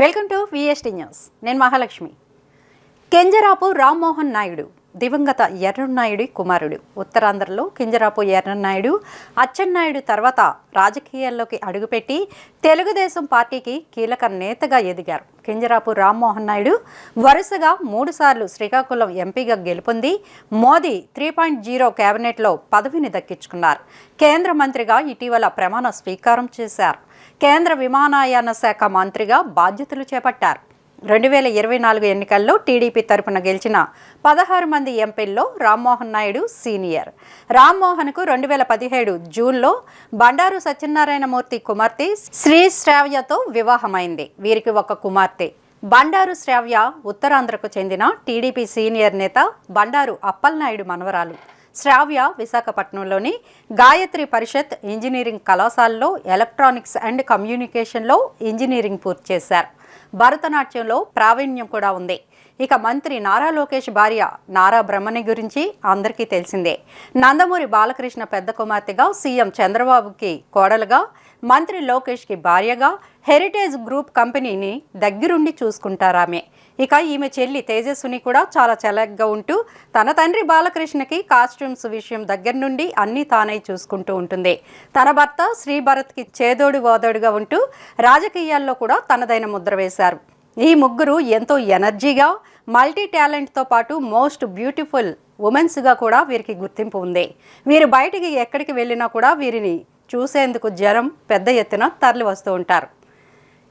Welcome to VST news నేను మహాలక్ష్మి. కెంజరాపు రామ్మోహన్ నాయుడు. దివంగత ఎర్రన్నాయుడి కుమారుడు. ఉత్తరాంధ్రలో కింజరాపు ఎర్రన్నాయుడు అచ్చెన్నాయుడు తర్వాత రాజకీయాల్లోకి అడుగుపెట్టి తెలుగుదేశం పార్టీకి కీలక నేతగా ఎదిగారు. కింజరాపు రామ్మోహన్ నాయుడు వరుసగా మూడుసార్లు శ్రీకాకుళం ఎంపీగా గెలుపొంది మోదీ త్రీ పాయింట్ జీరో కేబినెట్లో పదవిని దక్కించుకున్నారు. కేంద్ర మంత్రిగా ఇటీవల ప్రమాణ స్వీకారం చేశారు. కేంద్ర విమానయాన శాఖ మంత్రిగా బాధ్యతలు చేపట్టారు. రెండు వేల ఇరవై నాలుగు ఎన్నికల్లో టీడీపీ తరపున గెలిచిన పదహారు మంది ఎంపీల్లో రామ్మోహన్ నాయుడు సీనియర్. రామ్మోహన్కు రెండు వేల పదిహేడు జూన్లో బండారు సత్యనారాయణమూర్తి కుమార్తె శ్రీ శ్రావ్యతో వివాహమైంది. వీరికి ఒక కుమార్తె. బండారు శ్రావ్య ఉత్తరాంధ్రకు చెందిన టీడీపీ సీనియర్ నేత బండారు అప్పలనాయుడు మనవరాలు. శ్రావ్య విశాఖపట్నంలోని గాయత్రి పరిషత్ ఇంజనీరింగ్ కళాశాలలో ఎలక్ట్రానిక్స్ అండ్ కమ్యూనికేషన్లో ఇంజనీరింగ్ పూర్తి చేశారు. భరతనాట్యంలో ప్రావీణ్యం కూడా ఉంది. ఇక మంత్రి నారా లోకేష్ భార్య నారా బ్రహ్మణి గురించి అందరికీ తెలిసిందే. నందమూరి బాలకృష్ణ పెద్ద కుమార్తెగా సీఎం చంద్రబాబుకి కోడలుగా మంత్రి లోకేష్కి భార్యగా హెరిటేజ్ గ్రూప్ కంపెనీని దగ్గరుండి చూసుకుంటారామె. ఇక ఈమె చెల్లి తేజస్విని కూడా చాలా చలగ్గా ఉంటూ తన తండ్రి బాలకృష్ణకి కాస్ట్యూమ్స్ విషయం దగ్గర నుండి అన్నీ తానై చూసుకుంటూ ఉంటుంది. తన భర్త శ్రీభరత్కి చేదోడు ఓదోడుగా ఉంటూ రాజకీయాల్లో కూడా తనదైన ముద్ర వేశారు. ఈ ముగ్గురు ఎంతో ఎనర్జీగా మల్టీ టాలెంట్తో పాటు మోస్ట్ బ్యూటిఫుల్ ఉమెన్స్గా కూడా వీరికి గుర్తింపు ఉంది. వీరు బయటికి ఎక్కడికి వెళ్ళినా కూడా వీరిని చూసేందుకు జనం పెద్ద ఎత్తున తరలి వస్తూ ఉంటారు.